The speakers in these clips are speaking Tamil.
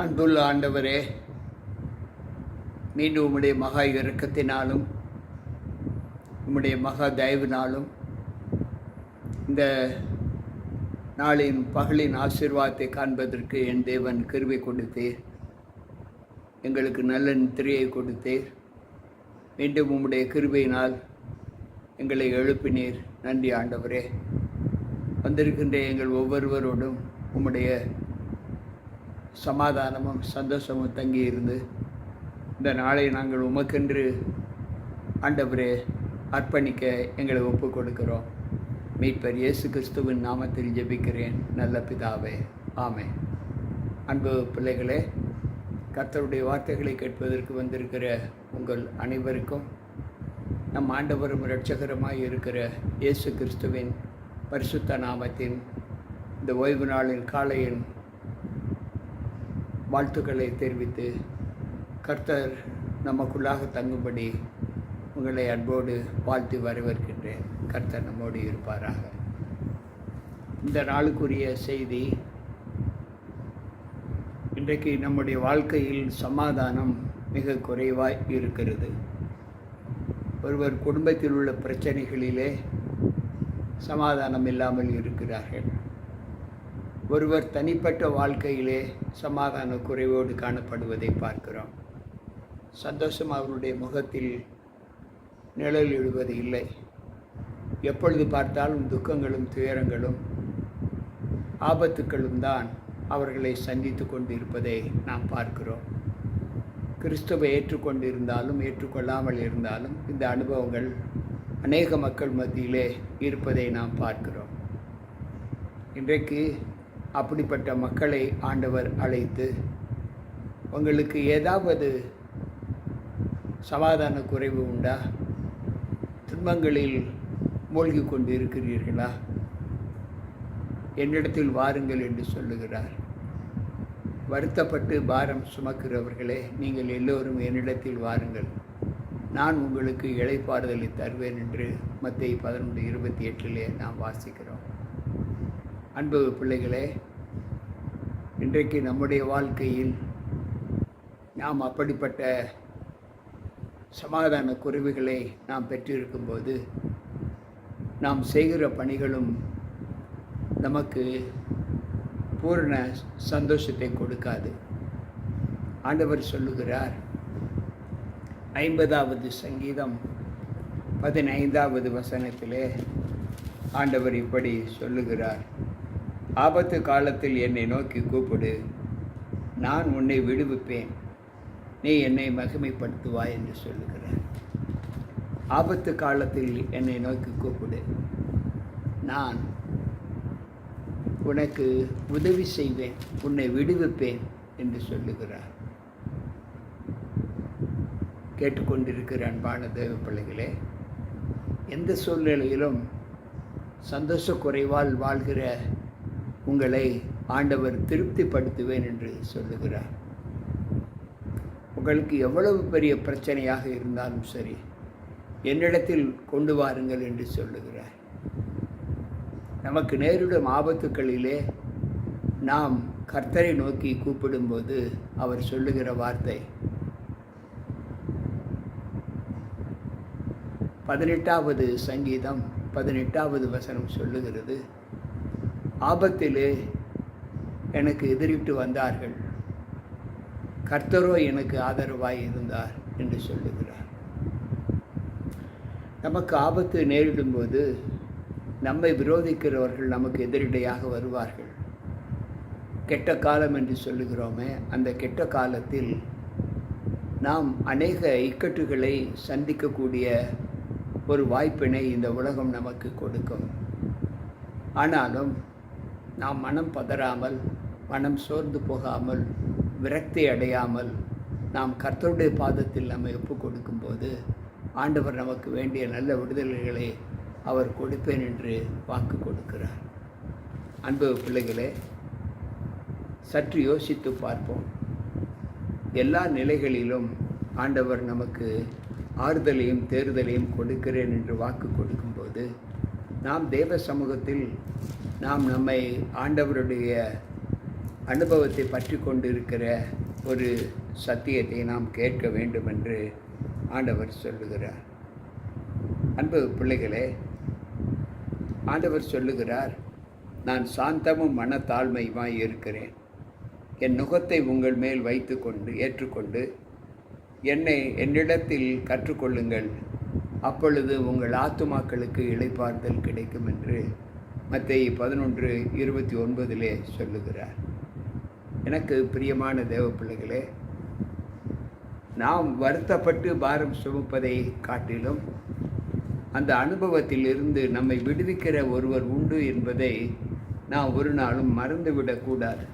அன்புள்ள ஆண்டவரே மீண்டும் உம்முடைய மகா இறக்கத்தினாலும் உம்முடைய மகா தயவினாலும் இந்த நாளின் பகலின் ஆசீர்வாதத்தை காண்பதற்கு என் தேவன் கிருவை கொடுத்தேர். எங்களுக்கு நல்ல நித்திரையை கொடுத்தீர். மீண்டும் உம்முடைய கிருபையினால் எங்களை எழுப்பினீர். நன்றி ஆண்டவரே. வந்திருக்கின்ற எங்கள் ஒவ்வொருவரோடும் உம்முடைய சமாதானமும் சந்தோஷமும் தங்கி இருந்து இந்த நாளை நாங்கள் உமக்கென்று ஆண்டவரே அர்ப்பணிக்க எங்களை ஒப்பு கொடுக்கிறோம் மீட்பர் இயேசு கிறிஸ்துவின் நாமத்தில் ஜெபிக்கிறேன். நல்ல பிதாவே ஆமே அன்பு பிள்ளைகளே கர்த்தருடைய வார்த்தைகளை கேட்பதற்கு வந்திருக்கிற உங்கள் அனைவருக்கும் நம் ஆண்டவரும் இரட்சகரமாக இருக்கிற இயேசு கிறிஸ்துவின் பரிசுத்த நாமத்தின் இந்த ஓய்வு நாளின் காலையின் வாழ்த்துக்களை தெரிவித்து கர்த்தர் நமக்குள்ளாக தங்கும்படி உங்களை அன்போடு வாழ்த்து வரவேற்கின்றேன். கர்த்தர் நம்மோடு இருப்பாராக. இந்த நாளுக்குரிய செய்தி இன்றைக்கு நம்முடைய வாழ்க்கையில் சமாதானம் மிக குறைவாய் இருக்கிறது. ஒருவர் குடும்பத்தில் உள்ள பிரச்சனைகளிலே சமாதானம் இல்லாமல் இருக்கிறார்கள். ஒருவர் தனிப்பட்ட வாழ்க்கையிலே சமாதான குறைவோடு காணப்படுவதை பார்க்கிறோம். சந்தோஷம் அவருடைய முகத்தில் நிழல் எழுவது இல்லை. எப்பொழுது பார்த்தாலும் துக்கங்களும் துயரங்களும் ஆபத்துக்களும் தான் அவர்களை சந்தித்து கொண்டு இருப்பதை நாம் பார்க்கிறோம். கிறிஸ்துவை ஏற்றுக்கொண்டிருந்தாலும் ஏற்றுக்கொள்ளாமல் இருந்தாலும் இந்த அனுபவங்கள் அநேக மக்கள் மத்தியிலே இருப்பதை நாம் பார்க்கிறோம். இன்றைக்கு அப்படிப்பட்ட மக்களை ஆண்டவர் அழைத்து உங்களுக்கு ஏதாவது சமாதான குறைவு உண்டா? துன்பங்களில் மூழ்கி கொண்டு இருக்கிறீர்களா என்னிடத்தில் வாருங்கள் என்று சொல்லுகிறார். வருத்தப்பட்டு பாரம் சுமக்கிறவர்களே நீங்கள் எல்லோரும் என்னிடத்தில் வாருங்கள். நான் உங்களுக்கு இழைப்பாறுதலை தருவேன் என்று மத்திய பதினொன்று இருபத்தி எட்டிலே நாம் வாசிக்கிறோம். அன்பு பிள்ளைகளே இன்றைக்கு நம்முடைய வாழ்க்கையில் நாம் அப்படிப்பட்ட சமாதான குருவிகளை நாம் பெற்றிருக்கும்போது நாம் செய்கிற பணிகளும் நமக்கு பூரண சந்தோஷத்தை கொடுக்காது. ஆண்டவர் சொல்லுகிறார் ஐம்பதாவது சங்கீதம் பதினைந்தாவது வசனத்திலே ஆண்டவர் இப்படி சொல்லுகிறார். ஆபத்து காலத்தில் என்னை நோக்கி கூப்பிடு. நான் உன்னை விடுவிப்பேன். நீ என்னை மகிமைப்படுத்துவாய் என்று சொல்லுகிறேன் ஆபத்து காலத்தில் என்னை நோக்கி கூப்பிடு. நான் உனக்கு உதவி செய்வேன். உன்னை விடுவிப்பேன் என்று சொல்லுகிறார். கேட்டுக்கொண்டிருக்கிற அன்பான தேவ பிள்ளைகளே எந்த சூழ்நிலையிலும் சந்தோஷ குறைவால் வாழ்கிற உங்களை ஆண்டவர் திருப்திப்படுத்துவேன் என்று சொல்லுகிறார். உங்களுக்கு எவ்வளவு பெரிய பிரச்சனையாக இருந்தாலும் சரி என்னிடத்தில் கொண்டு வாருங்கள் என்று சொல்லுகிறார். நமக்கு நேரிடும் ஆபத்துக்களிலே நாம் கர்த்தரை நோக்கி கூப்பிடும்போது அவர் சொல்லுகிற வார்த்தை. பதினெட்டாவது சங்கீதம் பதினெட்டாவது வசனம் சொல்லுகிறது. ஆபத்திலே எனக்கு எதிரிட்டு வந்தார்கள். கர்த்தரோ எனக்கு ஆதரவாய் இருந்தார் என்று சொல்லுகிறார். நமக்கு ஆபத்து நேரிடும்போது நம்மை விரோதிக்கிறவர்கள் நமக்கு எதிரிடையாக வருவார்கள். கெட்ட காலம் என்று சொல்லுகிறோமே அந்த கெட்ட காலத்தில் நாம் அநேக இக்கட்டுகளை சந்திக்கக்கூடிய ஒரு வாய்ப்பினை இந்த உலகம் நமக்கு கொடுக்கும். ஆனாலும் நாம் மனம் பதறாமல் மனம் சோர்ந்து போகாமல் விரக்தி அடையாமல் நாம் கர்த்தருடைய பாதத்தில் நம்மை ஒப்பு கொடுக்கும்போது ஆண்டவர் நமக்கு வேண்டிய நல்ல விடுதலைகளை அவர் கொடுப்பேன் என்று வாக்கு கொடுக்கிறார். அன்பு பிள்ளைகளே சற்று யோசித்து பார்ப்போம். எல்லா நிலைகளிலும் ஆண்டவர் நமக்கு ஆறுதலையும் தேறுதலையும் கொடுக்கிறேன் என்று வாக்கு கொடுக்கும்போது நாம் தேவ சமூகத்தில் நாம் நம்மை ஆண்டவருடைய அனுபவத்தை பற்றி கொண்டிருக்கிற ஒரு சத்தியத்தை நாம் கேட்க வேண்டும் என்று ஆண்டவர் சொல்லுகிறார். அன்பு பிள்ளைகளே ஆண்டவர் சொல்லுகிறார் நான் சாந்தமும் மனத்தாழ்மையுமாய் இருக்கிறேன். என் நுகத்தை உங்கள் மேல் வைத்துக்கொண்டு ஏற்றுக்கொண்டு என்னை என்னிடத்தில் கற்றுக்கொள்ளுங்கள். அப்பொழுது உங்கள் ஆத்துமாக்களுக்கு இளைப்பாறுதல் கிடைக்கும் என்று மத்திய பதினொன்று இருபத்தி ஒன்பதிலே சொல்லுகிறார். எனக்கு பிரியமான தேவ பிள்ளைகளே நாம் வருத்தப்பட்டு பாரம் சுமப்பதை காட்டிலும் அந்த அனுபவத்தில் இருந்து நம்மை விடுவிக்கிற ஒருவர் உண்டு என்பதை நாம் ஒரு நாளும் மறந்துவிடக்கூடாது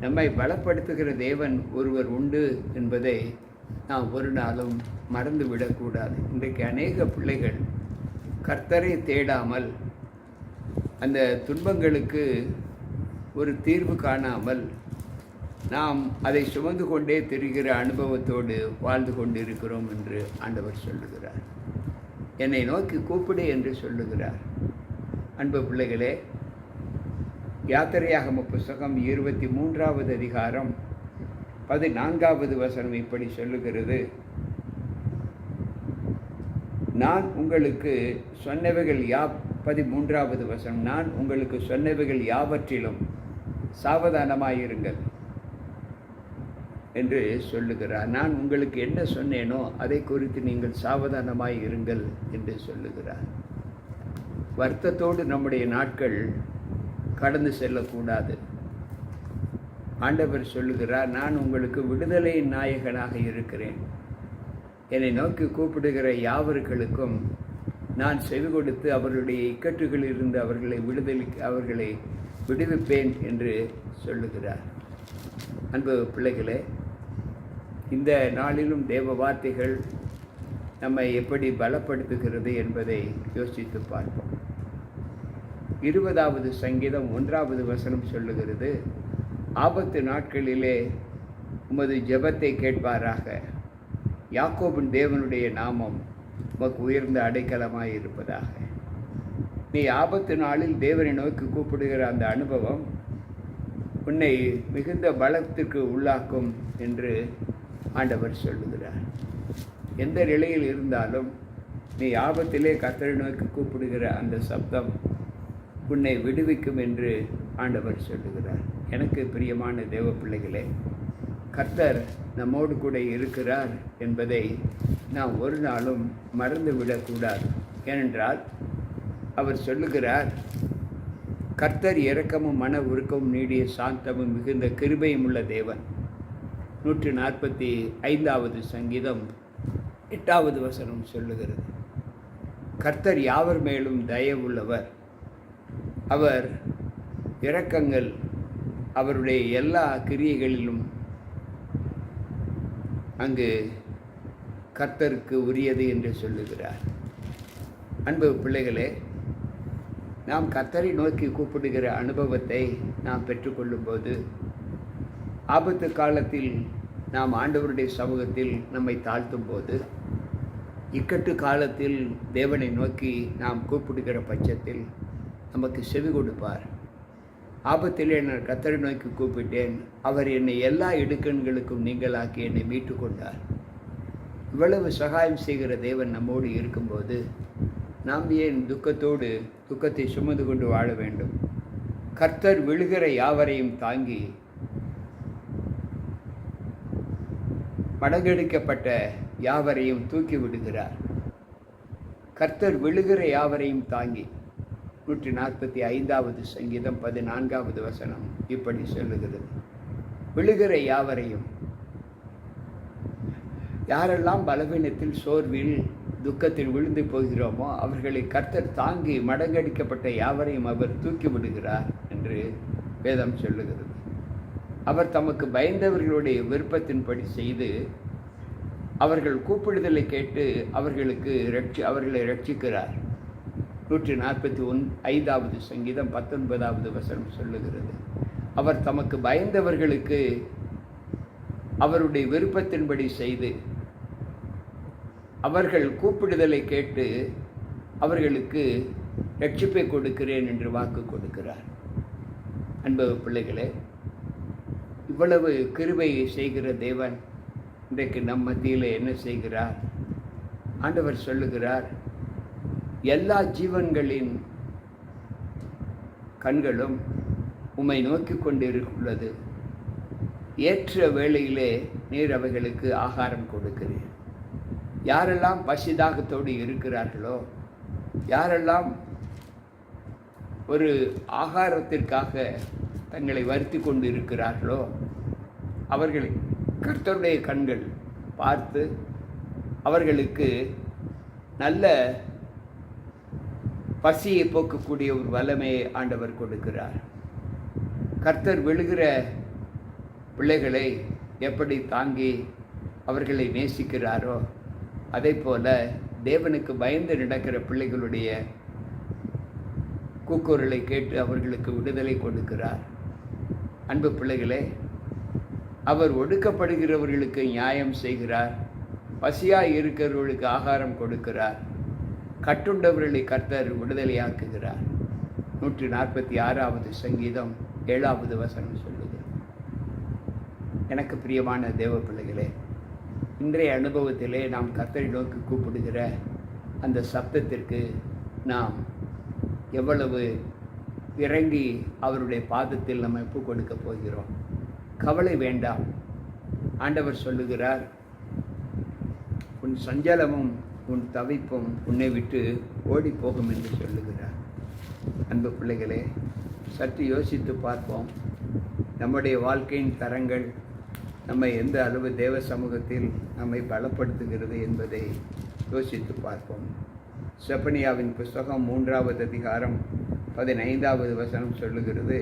நம்மை பலப்படுத்துகிற தேவன் ஒருவர் உண்டு என்பதை நாம் ஒரு நாளும் மறந்து விடக்கூடாது இன்றைக்கு அநேக பிள்ளைகள் கர்த்தரை தேடாமல் அந்த துன்பங்களுக்கு ஒரு தீர்வு காணாமல் நாம் அதை சுமந்து கொண்டே திரிகிற அனுபவத்தோடு வாழ்ந்து கொண்டிருக்கிறோம் என்று ஆண்டவர் சொல்லுகிறார். என்னை நோக்கி கூப்பிடு என்று சொல்லுகிறார். அன்பு பிள்ளைகளே யாத்திரையாகம புஸ்தகம் இருபத்தி மூன்றாவது அதிகாரம் பதினான்காவது வசனம் இப்படி சொல்லுகிறது. நான் உங்களுக்கு சொன்னவைகள் யா பதிமூன்றாவது வசனம் நான் உங்களுக்கு சொன்னவைகள் யாவற்றிலும் சாவதானமாயிருங்கள் என்று சொல்லுகிறார். நான் உங்களுக்கு என்ன சொன்னேனோ அதை குறித்து நீங்கள் சாவதானமாய் இருங்கள் என்று சொல்லுகிறார். வருத்தத்தோடு நம்முடைய நாட்கள் கடந்து செல்லக்கூடாது. ஆண்டவர் சொல்லுகிறார் நான் உங்களுக்கு விடுதலையின் நாயகனாக இருக்கிறேன். என்னை நோக்கி கூப்பிடுகிற யாவர்களுக்கும் நான் செவி கொடுத்து அவர்களுடைய இக்கட்டுகளில் இருந்து அவர்களை விடுதலை அவர்களை விடுவிப்பேன் என்று சொல்லுகிறார். அன்பு பிள்ளைகளே இந்த நாளிலும் தேவ வார்த்தைகள் நம்மை எப்படி பலப்படுத்துகிறது என்பதை யோசித்து பார்ப்போம். இருபதாவது சங்கீதம் ஒன்றாவது வசனம் சொல்லுகிறது ஆபத்து நாட்களிலே உமது ஜபத்தை கேட்பாராக. யாக்கோபின் தேவனுடைய நாமம் உமக்கு உயர்ந்த அடைக்கலமாக இருப்பதாக. நீ ஆபத்து நாளில் தேவனை நோக்கி கூப்பிடுகிற அந்த அனுபவம் உன்னை மிகுந்த பலத்திற்கு உள்ளாக்கும் என்று ஆண்டவர் சொல்லுகிறார். எந்த நிலையில் இருந்தாலும் நீ ஆபத்திலே கத்தரை நோக்கி கூப்பிடுகிற அந்த சப்தம் உன்னை விடுவிக்கும் என்று ஆண்டவர் சொல்லுகிறார். எனக்கு பிரியமான தேவ பிள்ளைகளே கர்த்தர் நம்மோடு கூட இருக்கிறார் என்பதை நாம் ஒரு நாளும் மறந்துவிடக்கூடாது. ஏனென்றால் அவர் சொல்லுகிறார் கர்த்தர் இரக்கமும் மன உருக்கமும் நீடிய சாந்தமும் மிகுந்த கிருபையும் உள்ள தேவன். நூற்றி நாற்பத்தி ஐந்தாவது சங்கீதம் எட்டாவது வசனம் சொல்லுகிறது. கர்த்தர் யாவர் மேலும் தயவுள்ளவர் அவர் இரக்கங்கள் அவருடைய எல்லா கிரியைகளிலும் அங்கு கர்த்தருக்கு உரியது என்று சொல்லுகிறார். அன்பு பிள்ளைகளே நாம் கர்த்தரை நோக்கி கூப்பிடுகிற அனுபவத்தை நாம் பெற்றுக்கொள்ளும்போது ஆபத்து காலத்தில் நாம் ஆண்டவருடைய சமூகத்தில் நம்மை தாழ்த்தும் போது இக்கட்டு காலத்தில் தேவனை நோக்கி நாம் கூப்பிடுகிற பட்சத்தில் நமக்கு செவி கொடுப்பார். ஆபத்திலே நான் கத்தரை நோக்கி கூப்பிட்டேன். அவர் என்னை எல்லா இடுக்கண்களுக்கும் நீங்களாக்கி என்னை மீட்டு கொண்டார் இவ்வளவு சகாயம் செய்கிற தேவன் நம்மோடு இருக்கும்போது நாம் ஏன் துக்கத்தோடு துக்கத்தை சுமந்து கொண்டு வாழ வேண்டும்? கர்த்தர் விழுகிற யாவரையும் தாங்கி மடங்கெடுக்கப்பட்ட யாவரையும் தூக்கி விடுகிறார். கர்த்தர் விழுகிற யாவரையும் தாங்கி நூற்றி நாற்பத்தி ஐந்தாவது சங்கீதம் பதினான்காவது வசனம் இப்படி சொல்லுகிறது. விழுகிற யாவரையும் யாரெல்லாம் பலவீனத்தில் சோர்வில் துக்கத்தில் விழுந்து போகிறோமோ அவர்களை கர்த்தர் தாங்கி மடங்கடிக்கப்பட்ட யாவரையும் அவர் தூக்கி விடுகிறார் என்று வேதம் சொல்லுகிறது. அவர் தமக்கு பயந்தவர்களுடைய விருப்பத்தின்படி செய்து அவர்கள் கூப்பிடுதலை கேட்டு அவர்களுக்கு ரட்சி அவர்களை ரட்சிக்கிறார். நூற்றி நாற்பத்தி ஒன் ஐந்தாவது சங்கீதம் பத்தொன்பதாவது வசனம் சொல்லுகிறது. அவர் தமக்கு பயந்தவர்களுக்கு அவருடைய விருப்பத்தின்படி செய்து அவர்கள் கூப்பிடுதலை கேட்டு அவர்களுக்கு ரட்சிப்பை கொடுக்கிறேன் என்று வாக்கு கொடுக்கிறார். அன்பு பிள்ளைகளே இவ்வளவு கிருபையை செய்கிற தேவன் இன்றைக்கு நம் மத்தியில் என்ன செய்கிறார்? ஆண்டவர் சொல்லுகிறார் எல்லா ஜீவன்களின் கண்களும் உம்மை நோக்கி கொண்டிருக்குள்ளது ஏற்ற வேளையிலே நீர் அவைகளுக்கு ஆகாரம் கொடுக்கிறீர். யாரெல்லாம் பசிதாகத்தோடு இருக்கிறார்களோ யாரெல்லாம் ஒரு ஆகாரத்திற்காக தங்களை வருத்தி கொண்டு இருக்கிறார்களோ அவர்களை கர்த்தருடைய கண்கள் பார்த்து அவர்களுக்கு நல்ல பசியை போக்கக்கூடிய ஒரு வல்லமையை ஆண்டவர் கொடுக்கிறார். கர்த்தர் விழுகிற பிள்ளைகளை எப்படி தாங்கி அவர்களை நேசிக்கிறாரோ அதே போல தேவனுக்கு பயந்து நடக்கிற பிள்ளைகளுடைய கூக்குரலை கேட்டு அவர்களுக்கு விடுதலை கொடுக்கிறார். அன்பு பிள்ளைகளே அவர் ஒடுக்கப்படுகிறவர்களுக்கு நியாயம் செய்கிறார் பசியாக இருக்கிறவர்களுக்கு ஆகாரம் கொடுக்கிறார். கட்டுண்டவர்களை கர்த்தர் விடுதலையாக்குகிறார். நூற்றி நாற்பத்தி ஆறாவது சங்கீதம் ஏழாவது வசனம் சொல்லுது. எனக்கு பிரியமான தேவ பிள்ளைகளே இன்றைய அனுபவத்திலே நாம் கர்த்தரை நோக்கி கூப்பிடுகிற அந்த சப்தத்திற்கு நாம் எவ்வளவு இறங்கி அவருடைய பாதத்தில் நம்ம ஒப்பு கொடுக்க போகிறோம். கவலை வேண்டாம். ஆண்டவர் சொல்லுகிறார் உன் சஞ்சலமும் உன் தவிப்பும் உன்னை விட்டு ஓடி போகும் என்று சொல்லுகிறார். அன்பு பிள்ளைகளே சற்று யோசித்து பார்ப்போம். நம்முடைய வாழ்க்கையின் தரங்கள் நம்மை எந்த அளவு தேவ சமூகத்தில் நம்மை பலப்படுத்துகிறது என்பதை யோசித்து பார்ப்போம். செப்பனியாவின் புஸ்தகம் மூன்றாவது அதிகாரம் பதினைந்தாவது வசனம் சொல்லுகிறது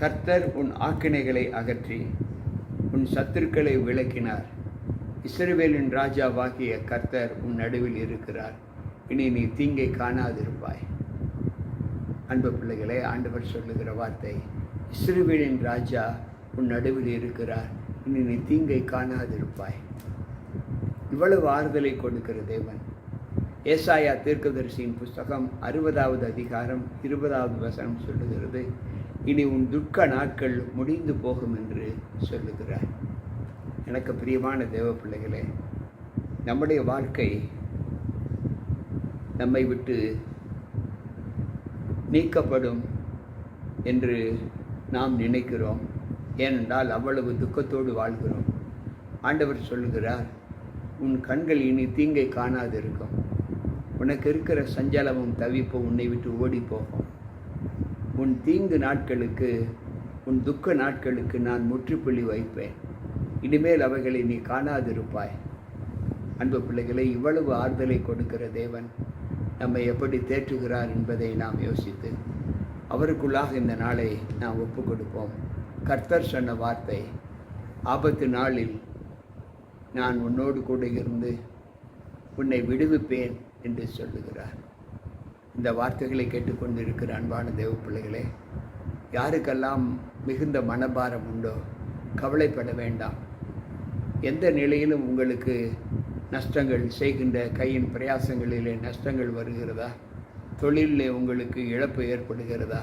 கர்த்தர் உன் ஆக்கினைகளை அகற்றி உன் சத்துருக்களை விளக்கினார். இஸ்ரவேலின் ராஜாவாகிய கர்த்தர் உன் நடுவில் இருக்கிறார். இனி நீ தீங்கை காணாதிருப்பாய். அன்பு பிள்ளைகளே ஆண்டவர் சொல்லுகிற வார்த்தை இஸ்ரவேலின் ராஜா உன் நடுவில் இருக்கிறார். இனி நீ தீங்கை காணாதிருப்பாய். இவ்வளவு ஆறுதலை கொடுக்கிற தேவன். ஏசாயா தீர்க்கதரிசியின் புஸ்தகம் அறுபதாவது அதிகாரம் இருபதாவது வசனம் சொல்லுகிறது இனி உன் துக்க நாட்கள் முடிந்து போகும் என்று சொல்லுகிறார். எனக்கு பிரியமான தேவ பிள்ளைகளே நம்முடைய வாழ்க்கை நம்மை விட்டு நீக்கப்படும் என்று நாம் நினைக்கிறோம். ஏனென்றால் அவ்வளவு துக்கத்தோடு வாழ்கிறோம். ஆண்டவர் சொல்லுகிறார் உன் கண்கள் இனி தீங்கை காணாது இருக்கும் உனக்கு இருக்கிற சஞ்சலமும் தவிப்பும் உன்னை விட்டு ஓடி போகும் உன் தீங்கு நாட்களுக்கு உன் துக்க நாட்களுக்கு நான் முற்றுப்புள்ளி வைப்பேன். இனிமேல் அவைகளை நீ காணாதிருப்பாய். அன்பு பிள்ளைகளை இவ்வளவு ஆறுதலை கொடுக்கிற தேவன் நம்மை எப்படி தேற்றுகிறார் என்பதை நாம் யோசித்து அவருக்குள்ளாக இந்த நாளை நாம் ஒப்பு கொடுப்போம் கர்த்தர் சொன்ன வார்த்தை ஆபத்து நாளில் நான் உன்னோடு கூட இருந்து உன்னை விடுவிப்பேன் என்று சொல்லுகிறார். இந்த வார்த்தைகளை கேட்டுக்கொண்டு இருக்கிற அன்பான தேவ பிள்ளைகளே யாருக்கெல்லாம் மிகுந்த மனபாரம் உண்டோ கவலைப்பட வேண்டாம். எந்த நிலையிலும் உங்களுக்கு நஷ்டங்கள் செய்கின்ற கையின் பிரயாசங்களிலே நஷ்டங்கள் வருகிறதா? தொழிலிலே உங்களுக்கு இழப்பு ஏற்படுகிறதா?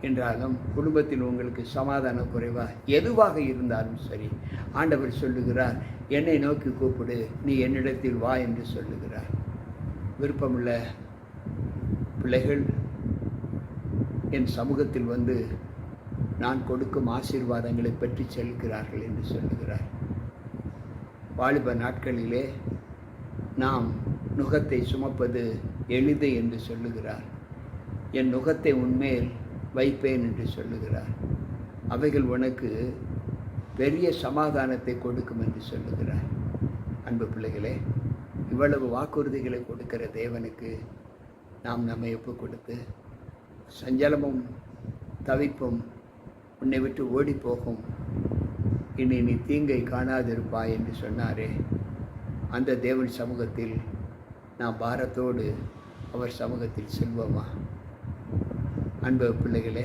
என்றாலும் குடும்பத்தில் உங்களுக்கு சமாதான குறைவா? எதுவாக இருந்தாலும் சரி. ஆண்டவர் சொல்லுகிறார் என்னை நோக்கி கூப்பிடு நீ என்னிடத்தில் வா என்று சொல்லுகிறார். விருப்பமுள்ள பிள்ளைகள் என் சமூகத்தில் வந்து நான் கொடுக்கும் ஆசீர்வாதங்களை பற்றி செல்கிறார்கள் என்று சொல்லுகிறார். வாலிப நாட்களிலே நாம் நுகத்தை சுமப்பது எளிது என்று சொல்லுகிறார். என் நுகத்தை உன்மேல் வைப்பேன் என்று சொல்லுகிறார். அவைகள் உனக்கு பெரிய சமாதானத்தை கொடுக்கும் என்று சொல்லுகிறார். அன்பு பிள்ளைகளே இவ்வளவு வாக்குறுதிகளை கொடுக்கிற தேவனுக்கு நாம் நம்மை ஒப்பு கொடுத்து சஞ்சலமும் தவிப்பும் உன்னை விட்டு ஓடி போகும் இனி நீ தீங்கை காணாதிருப்பாய் என்று சொன்னாரே. அந்த தேவன் சமூகத்தில் நாம் பாரத்தோடு அவர் சமூகத்தில் செல்வோமா? அன்பு பிள்ளைகளே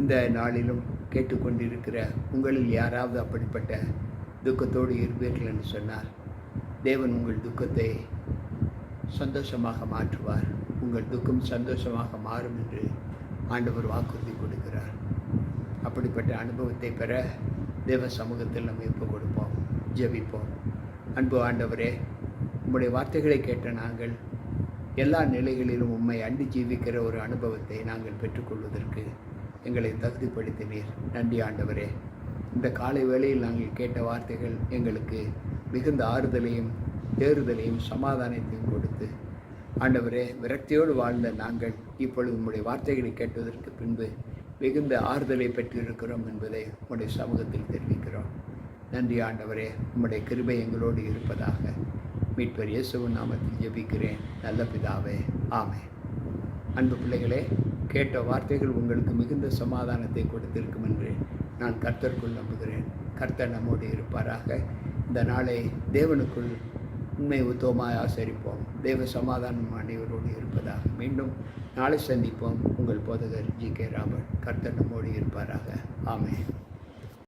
இந்த நாளிலும் கேட்டுக்கொண்டிருக்கிற உங்களில் யாராவது அப்படிப்பட்ட துக்கத்தோடு இருப்பீர்கள் என்று சொன்னார் தேவன் உங்கள் துக்கத்தை சந்தோஷமாக மாற்றுவார். உங்கள் துக்கம் சந்தோஷமாக மாறும் என்று ஆண்டவர் வாக்குறுதி கொடுக்கிறார். அப்படிப்பட்ட அனுபவத்தை பெற தேவ சமூகத்தில் நம்ம இப்போ கொடுப்போம் ஜெபிப்போம். அன்பு ஆண்டவரே உங்களுடைய வார்த்தைகளை கேட்ட நாங்கள் எல்லா நிலைகளிலும் உம்மை அண்டி ஜீவிக்கிற ஒரு அனுபவத்தை நாங்கள் பெற்றுக்கொள்வதற்கு எங்களை தகுதிப்படுத்தினீர். நன்றி ஆண்டவரே. இந்த காலை வேளையில் நாங்கள் கேட்ட வார்த்தைகள் எங்களுக்கு மிகுந்த ஆறுதலையும் தேறுதலையும் சமாதானத்தையும் கொடுத்து ஆண்டவரே விரக்தியோடு வாழ்ந்த நாங்கள் இப்பொழுது உங்களுடைய வார்த்தைகளை கேட்டதற்கு பின்பு மிகுந்த ஆறுதலை பெற்றிருக்கிறோம் என்பதை உம்முடைய சமூகத்தில் தெரிவிக்கிறோம். நன்றி ஆண்டவரே உம்முடைய கிருபை எங்களோடு இருப்பதாக. மீட்பர் இயேசுவின் நாமத்தில் ஜெபிக்கிறேன். நல்ல பிதாவே ஆமே அன்பு பிள்ளைகளே கேட்ட வார்த்தைகள் உங்களுக்கு மிகுந்த சமாதானத்தை கொடுத்திருக்கும் என்று நான் கர்த்தருக்குள் நம்புகிறேன். கர்த்தர் நம்மோடு இருப்பாராக. இந்த நாளை தேவனுக்குள் உண்மை உத்தவமாய் ஆசரிப்போம். தேவ சமாதானம் அனைவரோடு இருப்பதாக மீண்டும் நாளை சந்திப்போம். உங்கள் போதகர் ஜி கே ராபர்ட். கர்த்தர் நம்மோடு இருப்பாராக. ஆமே